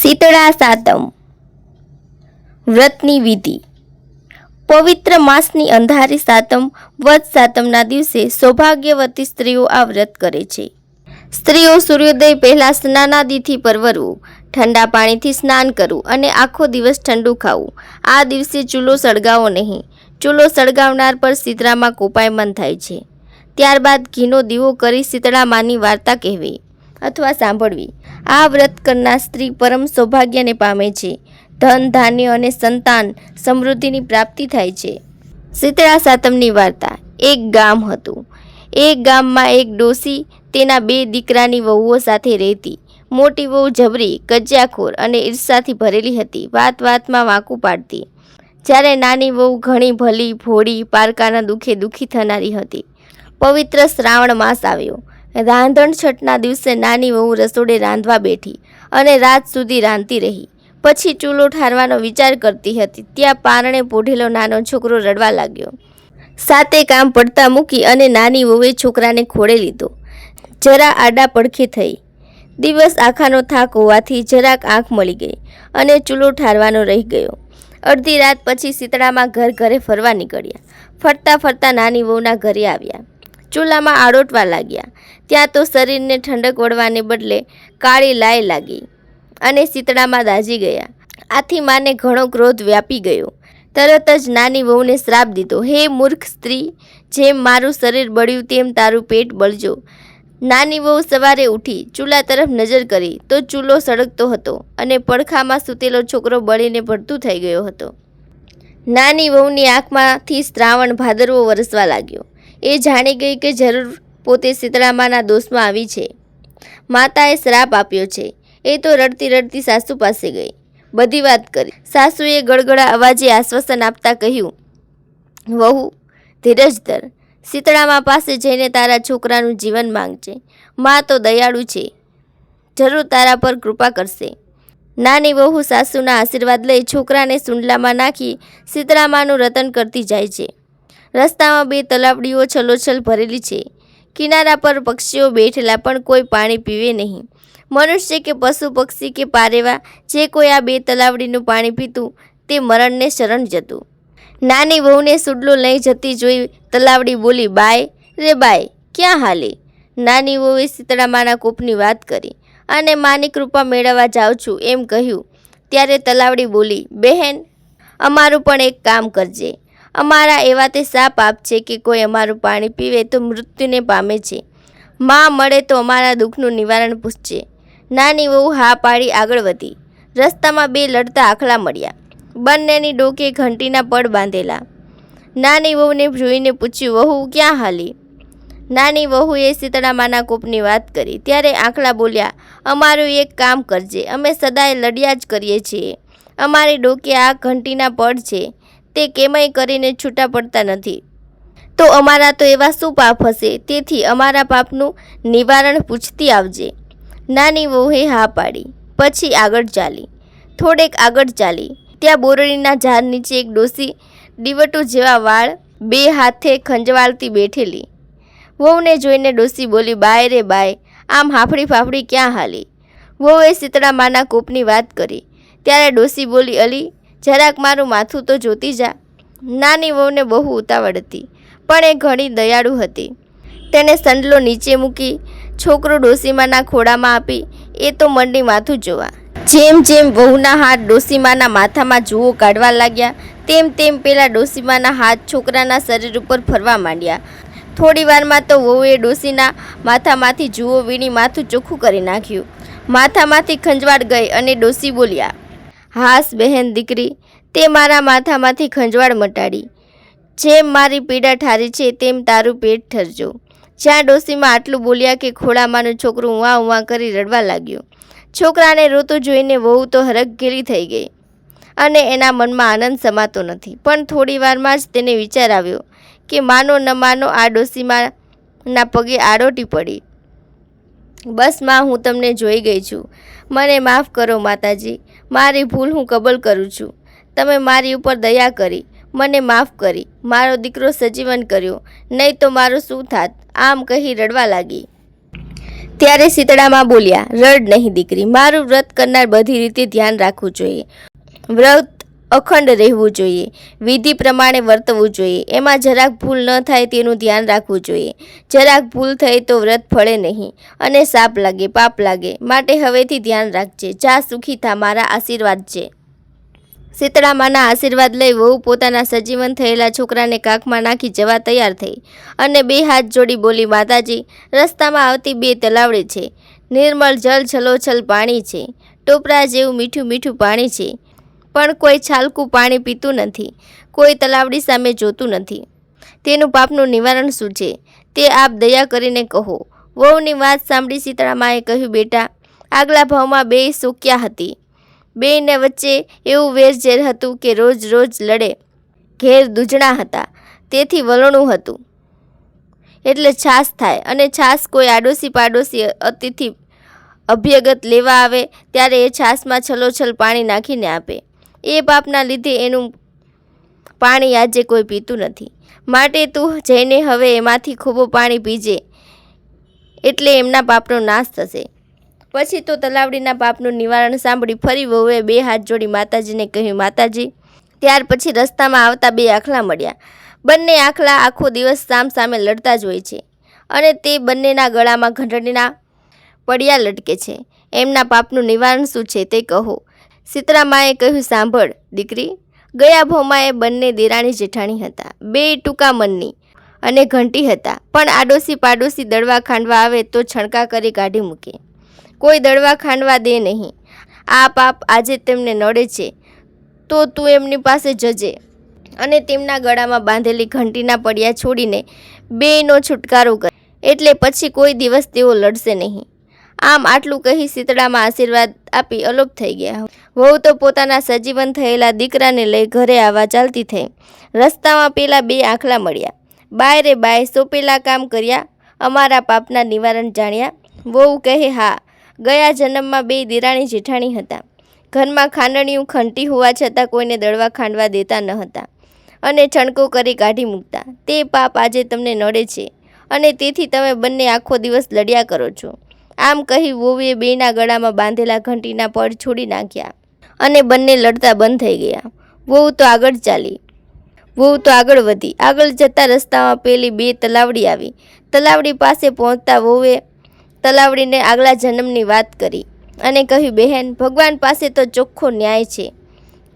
શીતળા સાતમ. વ્રતની વિધિ. પવિત્ર માસની અંધારી સાતમ વધ સાતમના દિવસે સૌભાગ્યવતી સ્ત્રીઓ આ વ્રત કરે છે. સ્ત્રીઓ સૂર્યોદય પહેલાં સ્નાનાદિથી પરવરવું, ઠંડા પાણીથી સ્નાન કરવું અને આખો દિવસ ઠંડુ ખાવું. આ દિવસે ચૂલો સળગાવો નહીં. ચૂલો સળગાવનાર પર શીતળામાં કોપાયમન થાય છે. ત્યારબાદ ઘીનો દીવો કરી શીતળામાની વાર્તા કહેવી. અથવા સાંભળવી. આ વ્રત કરનાર સ્ત્રી પરમ સૌભાગ્યને પામે છે. ધન, ધાન્ય અને સંતાન સમૃદ્ધિની પ્રાપ્તિ થાય છે. શીતળા સાતમની વાર્તા. એક ગામ હતું. એક ગામમાં એક ડોસી તેના બે દીકરાની વહુઓ સાથે રહેતી. મોટી વહુ જબરી, કજિયાખોર અને ઈર્ષાથી ભરેલી હતી. વાત વાતમાં વાંકું પાડતી. જ્યારે નાની વહુ ઘણી ભલી, ભોળી, પારકાના દુઃખે દુઃખી થનારી હતી. પવિત્ર શ્રાવણ માસ આવ્યો. રાંધણ છઠના દિવસે નાની વહુ રસોડે રાંધવા બેઠી અને રાત સુધી રાંધતી રહી. પછી ચૂલો ઠારવાનો વિચાર કરતી હતી. ત્યાં પારણે પોઢેલો નાનો છોકરો રડવા લાગ્યો. સાતે કામ પડતા મૂકી અને નાની વહુએ છોકરાને ખોળે લીધો. જરા આડા પડખે થઈ. દિવસ આખાનો થાક હોવાથી જરાક આંખ મળી ગઈ અને ચૂલો ઠારવાનો રહી ગયો. અડધી રાત પછી શીતળામાં ઘર ઘરે ફરવા નીકળ્યા. ફરતા ફરતા નાની વહુના ઘરે આવ્યા. ચૂલામાં આડોટવા લાગ્યા. ત્યાં તો શરીરને ઠંડક વળવાને બદલે કાળી લાય લાગી અને શીતળામાં દાઝી ગયા. આથી માને ઘણો ક્રોધ વ્યાપી ગયો. તરત જ નાની વહુને શ્રાપ દીધો, હે મૂર્ખ સ્ત્રી, જેમ મારું શરીર બળ્યું તેમ તારું પેટ બળજો. નાની વહુ સવારે ઉઠી, ચૂલા તરફ નજર કરી, તો ચૂલો સળગતો હતો અને પડખામાં સૂતેલો છોકરો બળીને ભડતું થઈ ગયો હતો. નાની વહુની આંખમાંથી શ્રાવણ ભાદરવો વરસવા લાગ્યો. એ જાણી ગઈ કે જરૂર પોતે શીતળામાના દોષમાં આવી છે. માતાએ શ્રાપ આપ્યો છે. એ તો રડતી રડતી સાસુ પાસે ગઈ. બધી વાત કરી. સાસુએ ગળગળા અવાજે આશ્વાસન આપતા કહ્યું, વહુ, ધીરજ ધર. શીતળામા પાસે જઈને તારા છોકરાનું જીવન માંગજે. મા તો દયાળુ છે. જરૂર તારા પર કૃપા કરશે. નાની વહુ સાસુના આશીર્વાદ લઈ છોકરાને સુંડલામાં નાખી શીતળામાનું રતન કરતી જાય છે. રસ્તામાં બે તલાવડીઓ છલોછલ ભરેલી છે. કિનારા પર પક્ષીઓ બેઠેલા પણ કોઈ પાણી પીવે નહીં. મનુષ્ય કે પશુ, પક્ષી કે પારેવા, જે કોઈ આ બે તલાવડીનું પાણી પીતું, તે મરણને શરણ જતું. નાની વહુને સુડલો લઈ જતી જોઈ તલાવડી બોલી, બાય, રે બાય, ક્યાં હાલે? નાની વહુએ શીતળામાના કૂપની વાત કરી અને માની કૃપા મેળવવા જાઉં છું, એમ કહ્યું. ત્યારે તલાવડી બોલી, બહેન, અમારું પણ એક કામ કરજે. અમારા એવા તે સાપ આપ છે કે કોઈ અમારું પાણી પીવે તો મૃત્યુને પામે છે. માં મળે તો અમારા દુઃખનું નિવારણ પૂછશે નાની વહુ હા પાડી આગળ વધી. રસ્તામાં બે લડતા આખલા મળ્યા. બંનેની ડોકે ઘંટીના પડ બાંધેલા. નાની વહુને જોઈને પૂછ્યું, વહુ, ક્યાં હાલી? નાની વહુએ શીતળામાના કૂપની વાત કરી. ત્યારે આંખલા બોલ્યા, અમારું એક કામ કરજે. અમે સદાય લડ્યા જ કરીએ છીએ. અમારી ડોકે આ ઘંટીના પડ છે. તે કેમય કરીને છૂટા પડતા નથી. તો અમારા તો એવા શું પાપ હશે? તેથી અમારા પાપનું નિવારણ પૂછતી આવજે. નાની વહુએ હા પાડી. પછી આગળ ચાલી. થોડેક આગળ ચાલી. ત્યાં બોરડીના ઝાડ નીચે એક ડોસી દીવટો જેવા વાળ બે હાથે ખંજવાળતી બેઠેલી. વહુને જોઈને ડોસી બોલી, બાય રે બાય, આમ હાફડી ફાફડી ક્યાં હાલી? વહુએ શીતળા માના કોપની વાત કરી. ત્યારે ડોસી બોલી, અલી જરાક મારું માથું તો જોતી જા. નાની વહુને બહુ ઉતાવળ હતી, પણ એ ઘણી દયાળુ હતી. તેણે સંડલો નીચે મૂકી છોકરો ડોસીમાના ખોળામાં આપી, એ તો મંડી માથું જોવા. જેમ જેમ વહુના હાથ ડોસીમાના માથામાં જુઓ કાઢવા લાગ્યા, તેમ તેમ પેલા ડોસીમાના હાથ છોકરાના શરીર ઉપર ફરવા માંડ્યા. થોડી વારમાં તો વહુએ ડોસીના માથામાંથી જુઓ વીણી માથું ચોખ્ખું કરી નાખ્યું. માથામાંથી ખંજવાળ ગઈ અને ડોસી બોલ્યા હાસ બહેન દીકરી, તે મારા માથામાંથી ખંજવાળ મટાડી. જેમ મારી પીડા ઠારી છે, તેમ તારું પેટ ઠરજો. જ્યાં ડોસીમાં આટલું બોલ્યા કે ખોળામાંનું છોકરું ઉવા ઉવા કરી રડવા લાગ્યું. છોકરાને રોતું જોઈને વહુ તો હરખઘેલી થઈ ગઈ અને એના મનમાં આનંદ સમાતો નથી. પણ થોડી વારમાં જ તેને વિચાર આવ્યો કે માનો ન માનો આ ડોસીમાના પગે આડોટી પડી. બસમાં હું તમને જોઈ ગઈ છું. મને માફ કરો માતાજી. મારી ભૂલ હું કબૂલ કરું છું. તમે મારી ઉપર દયા કરી, મને માફ કરી, મારો દીકરો સજીવન કર્યો, નહીં તો મારું શું થાત? આમ કહી રડવા લાગી. ત્યારે શીતળામાં બોલ્યા, રડ નહીં દીકરી, મારું વ્રત કરનાર બધી રીતે ધ્યાન રાખવું જોઈએ. વ્રત અખંડ રહેવું જોઈએ. વિધિ પ્રમાણે વર્તવું જોઈએ. એમાં જરાક ભૂલ ન થાય તેનું ધ્યાન રાખવું જોઈએ. જરાક ભૂલ થઈ તો વ્રત ફળે નહીં. અને સાપ લાગે, પાપ લાગે. માટે હવેથી ધ્યાન રાખજે. જા સુખી થા મારા આશીર્વાદ છે. શીતળામાના આશીર્વાદ લઈ વહુ પોતાના સજીવન થયેલા છોકરાને કાખમાં નાખી જવા તૈયાર થઈ. અને બે હાથ જોડી બોલી, માતાજી, રસ્તામાં આવતી બે તલાવડી છે. નિર્મળ જલ છલોછલ પાણી છે. ટોપરા જેવું મીઠું મીઠું પાણી છે. પણ કોઈ છાલકું પાણી પીતું નથી, કોઈ તલાવડી સામે જોતું નથી. તેનું પાપનું નિવારણ શું છે? તે આપ દયા કરીને કહો. વહુની વાત સાંભળી સીતળામાએ કહ્યું, બેટા, આગલા ભાવમાં બે સૂક્યા હતી. બેયને વચ્ચે એવું વેરઝેર હતું કે રોજ રોજ લડે, ઘેર દૂજણા હતા. તેથી વલણું હતું. એટલે છાસ થાય અને છાસ કોઈ આડોશી પાડોશી અતિથિ અભ્યગત લેવા આવે, ત્યારે એ છાસમાં છલોછલ પાણી નાખીને આપે. એ પાપના લીધે એનું પાણી આજે કોઈ પીતું નથી. માટે તું જઈને હવે એમાંથી ખૂબો પાણી પીજે, એટલે એમના પાપનો નાશ થશે. પછી તો તલાવડીના પાપનું નિવારણ સાંભળી ફરી વહુએ બે હાથ જોડી માતાજીને કહ્યું, માતાજી. ત્યાર પછી રસ્તામાં આવતા બે આખલા મળ્યા. બંને આખલા આખો દિવસ સામ સામે લડતા જ હોય છે અને તે બંનેના ગળામાં ઘંટડીના પડિયા લટકે છે. એમના પાપનું નિવારણ શું છે તે કહો. સીતરામાએ કહ્યું, સાંભળ, દીકરી, ગયા ભોમાં એ બંને દેરાણી જેઠાણી હતા. બે ટૂંકા મનની અને ઘંટી હતા. પણ આડોશી પાડોશી દળવા ખાંડવા આવે તો છણકા કરી કાઢી મૂકે. કોઈ દળવા ખાંડવા દે નહીં. આ પાપ આજે તેમને નડે છે, તો તું એમની પાસે જજે. અને તેમના ગળામાં બાંધેલી ઘંટીના પડિયા છોડીને બેયનો છુટકારો કર. એટલે પછી કોઈ દિવસ તેઓ લડશે નહીં. આમ આટલું કહી શીતળામાં આશીર્વાદ આપી અલોપ થઈ ગયા. વહુ તો પોતાના સજીવન થયેલા દીકરાને લઈ ઘરે આવવા ચાલતી થઈ. રસ્તામાં પેલા બે આંખલા મળ્યા. બાય રે બાય સોંપેલા કામ કર્યા. અમારા પાપના નિવારણ જાણ્યા. વહુ કહે, હા, ગયા જન્મમાં બે દિરાણી જેઠાણી હતા. ઘરમાં ખાંડણીયું ખંટી હોવા છતાં કોઈને દળવા ખાંડવા દેતા ન હતા. અને છણકો કરી કાઢી મૂકતા. તે પાપ આજે તમને નડે છે. અને તેથી તમે બંને આખો દિવસ લડ્યા કરો છો. આમ કહી વહુએ બેના ગળામાં બાંધેલા ઘંટીના પડ છોડી નાખ્યા અને બંને લડતા બંધ થઈ ગયા. વહુ તો આગળ ચાલી. વહુ તો આગળ વધી. આગળ જતા રસ્તામાં પેલી બે તલાવડી આવી. તલાવડી પાસે પહોંચતા વહુએ તલાવડીને આગલા જન્મની વાત કરી અને કહ્યું, બહેન, ભગવાન પાસે તો ચોખ્ખો ન્યાય છે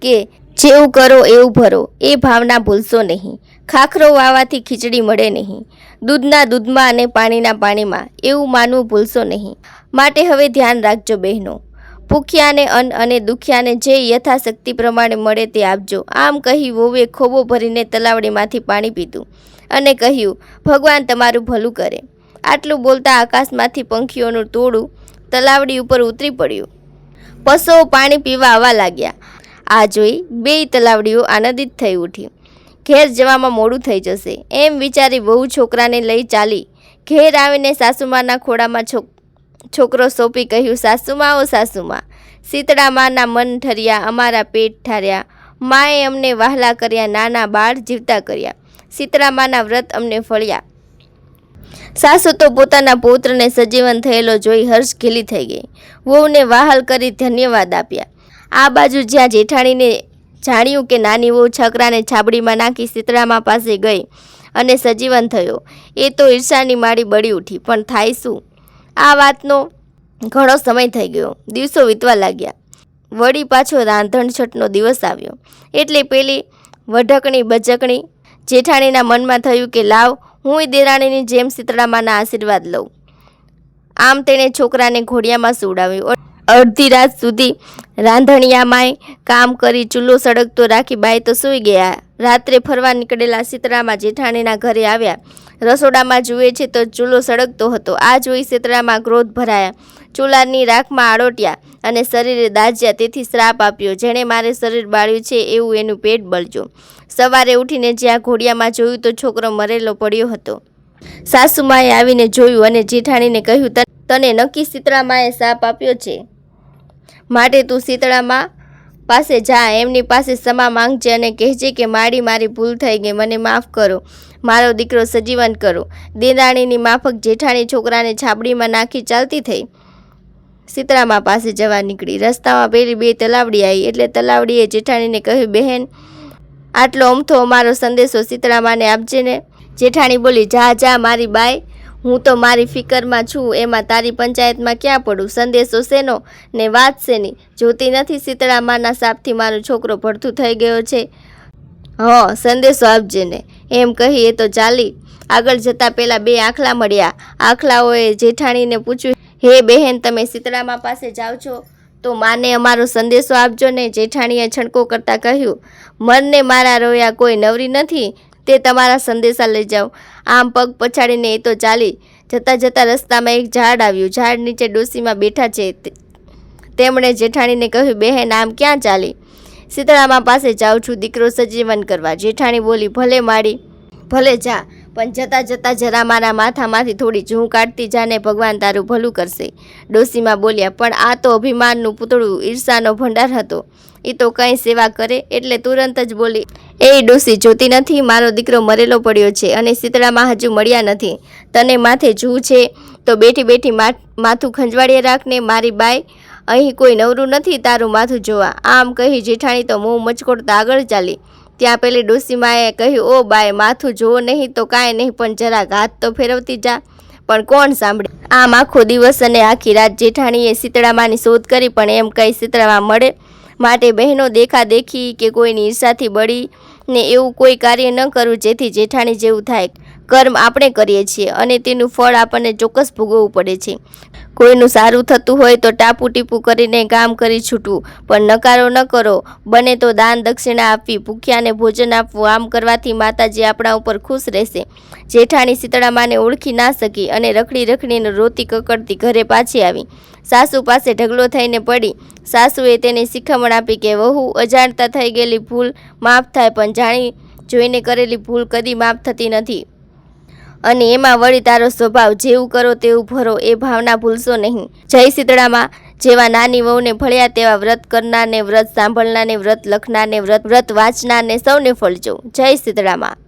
કે જેવું કરો એવું ભરો. એ ભાવના ભૂલશો નહીં. ખાખરો વાવાથી ખીચડી મળે નહીં. દૂધના દૂધમાં અને પાણીના પાણીમાં એવું માનવું ભૂલશો નહીં. માટે હવે ધ્યાન રાખજો બહેનો. ભૂખ્યાને અન્ન અને દુખ્યાને જે યથાશક્તિ પ્રમાણે મળે તે આપજો. આમ કહી વોવે ખોબો ભરીને તલાવડીમાંથી પાણી પીધું અને કહ્યું, ભગવાન તમારું ભલું કરે. આટલું બોલતા આકાશમાંથી પંખીઓનું ટોળું તલાવડી ઉપર ઉતરી પડ્યું. પશુઓ પાણી પીવા આવવા લાગ્યા. આ જોઈ બેય તલાવડીઓ આનંદિત થઈ ઉઠી. ઘેર જવામાં મોડું થઈ જશે. એમ વિચારી વહુ છોકરાને લઈ ચાલી ઘેર આવીને સાસુમાના ખોળામાં છોક, છોકરો સોંપી કહ્યું, સાસુમા ઓ સાસુમા, શીતળા માના મન ઠર્યા, અમારા પેટ ઠાર્યા. માએ અમને વહાલા કર્યા, નાના બાળ જીવતા કર્યા. શીતળા માના વ્રત અમને ફળ્યા. સાસુ તો પોતાના પુત્રને સજીવન થયેલો જોઈ હર્ષ ખીલી થઈ ગઈ. વહુને વાહલ કરી ધન્યવાદ આપ્યા. આ બાજુ જ્યાં જેઠાણીને જાણ્યું કે નાની વહુ છકરાને છાબડીમાં નાખી શીતળામાં પાસે ગઈ અને સજીવન થયો. એ તો ઈર્ષાની માળી બળી ઉઠી. પણ થાય શું? આ વાતનો ઘણો સમય થઈ ગયો. દિવસો વીતવા લાગ્યા. વળી પાછો રાંધણછટનો દિવસ આવ્યો. એટલે પેલી વઢકણી, બજકણી, જેઠાણીના મનમાં થયું કે, લાવ, હું દેરાણીની જેમ શીતળામાના આશીર્વાદ લઉં. આમ તેણે છોકરાને ઘોડિયામાં સુવડાવ્યો. અડધી રાત સુધી રાંધણિયામાંય કામ કરી ચૂલો સળગતો રાખી બાઈ તો સૂઈ ગયા. રાત્રે ફરવા નીકળેલા શીતળામાં જેઠાણીના ઘરે આવ્યા. રસોડામાં જુએ છે તો ચૂલો સળગતો હતો. આ જોઈ શીતળામાં ક્રોધ ભરાયા. ચૂલાની રાખમાં આડોટ્યા અને શરીરે દાજ્યા તેથી શ્રાપ આપ્યો. જેણે મારે શરીર બાળ્યું છે એવું એનું પેટ બળજો. સવારે ઉઠીને જ્યાં ઘોડિયામાં જોયું તો છોકરો મરેલો પડ્યો હતો. સાસુમાએ આવીને જોયું અને જેઠાણીને કહ્યું "તને- તને નક્કી સીતરામાએ સાપ આપ્યો છે? માટે તું શીતળામાં પાસે જા, એમની પાસે ક્ષમા માંગજે અને કહેજે કે માડી મારી ભૂલ થઈ ગઈ, મને માફ કરો. મારો દીકરો સજીવન કરો. દેદાણીની માફક જેઠાણી છોકરાને છાબડીમાં નાખી ચાલતી થઈ. સીતરામા પાસે જવા નીકળી. રસ્તામાં પેલી બે તલાવડી આવી. એટલે તલાવડીએ જેઠાણીને કહ્યું, બહેન, આટલો અમથો અમારો સંદેશો સીતરામાને આપજે ને. જેઠાણી બોલી, જા જા, મારી બાઈ. હું તો મારી ફિકરમાં છું, એમાં તારી પંચાયતમાં ક્યાં પડું? સંદેશો શેનો? ને વાત શેની? જોતી નથી સીતળામાના સાપથી મારો છોકરો ભડથું થઈ ગયો છે. હ, સંદેશો આપજે ને. એમ કહી એ તો ચાલી. આગળ જતાં પેલા બે આખલા મળ્યા. આખલાઓએ જેઠાણીને પૂછ્યું, હે બહેન, તમે શીતળામા પાસે જાઓ છો તો માને અમારો સંદેશો આપજો ને. જેઠાણીએ છણકો કરતાં કહ્યું, મનને મારા રોયા કોઈ નવરી નથી. તે તમારા સંદેશા લઈ જાઓ. આમ પગ પછાડીને એ તો ચાલી જતાં જતાં રસ્તામાં એક ઝાડ આવ્યું. ઝાડ નીચે ડોસીમાં બેઠા છે. તેમણે જેઠાણીને કહ્યું, બહેન, આમ ક્યાં ચાલી? સીતળામા પાસે જાઉં છું, દીકરો સજીવન કરવા. જેઠાણી બોલી, ભલે માડી ભલે જા, પણ જતાં જતાં જરા મારા માથામાંથી થોડી જૂં કાઢતી જાને ભગવાન તારું ભલું કરશે. ડોસીમાં બોલ્યા, પણ આ તો અભિમાનનું પૂતળું ઈર્ષાનો ભંડાર હતો. એ તો કંઈ સેવા કરે એટલે તુરંત જ બોલી એ ડોસી, જોતી નથી, મારો દીકરો મરેલો પડ્યો છે અને શીતળામાં હજુ મળ્યા નથી. તને માથે જૂ છે તો બેઠી બેઠી માથું ખંજવાળીએ રાખને મારી બાઈ, અહીં કોઈ નવરું નથી, તારું માથું જોવા. આમ કહી જેઠાણી તો મોં મચકોડતા આગળ ચાલી. ત્યાં પેલી ડોસીમાએ કહ્યું, ઓ બાય માથું જોવો નહીં તો કાંઈ નહીં, પણ જરાક હાથ તો ફેરવતી જા. પણ કોણ સાંભળે? આમ આખો દિવસ અને આખી રાત જેઠાણીએ શીતળામાની શોધ કરી પણ એમ કંઈ શીતળામાં મળે માટે બહેનો દેખા દેખી કે કોઈની ઈર્ષાથી બળી ને એવું કોઈ કાર્ય ન કરવું જેથી જેઠાણી જેવું થાય. કર્મ આપણે કરીએ છીએ અને તેનું ફળ આપણને ચોક્કસ ભોગવવું પડે છે. કોઈનું સારું થતું હોય તો ટાપુ ટીપું કરીને કામ કરી છૂટવું. પણ નકારો ન કરો. બને તો દાન દક્ષિણા આપવી, ભૂખ્યાને ભોજન આપવું, આમ કરવાથી માતાજી આપણા ઉપર ખુશ રહેશે. જેઠાણી શીતળામાને ઓળખી ના શકી અને રખડી રખડીને રોતી કકડતી ઘરે પાછી આવી. સાસુ પાસે ઢગલો થઈને પડી. સાસુએ તેને શિખામણ આપી કે, વહુ, અજાણતા થઈ ગયેલી ભૂલ માફ થાય, પણ જાણી જોઈને કરેલી ભૂલ કદી માફ થતી નથી. અને એમાં વળી તારો સ્વભાવ જેવું કરો તેવું ભરો, એ ભાવના ભૂલશો નહીં. જય શીતળામાં જેવા નાની વહુને ભળ્યા તેવા વ્રત કરનારને વ્રત સાંભળનારને વ્રત લખનારને વ્રત વ્રત વાંચનારને સૌને ફળજો. જય શીતળામાં.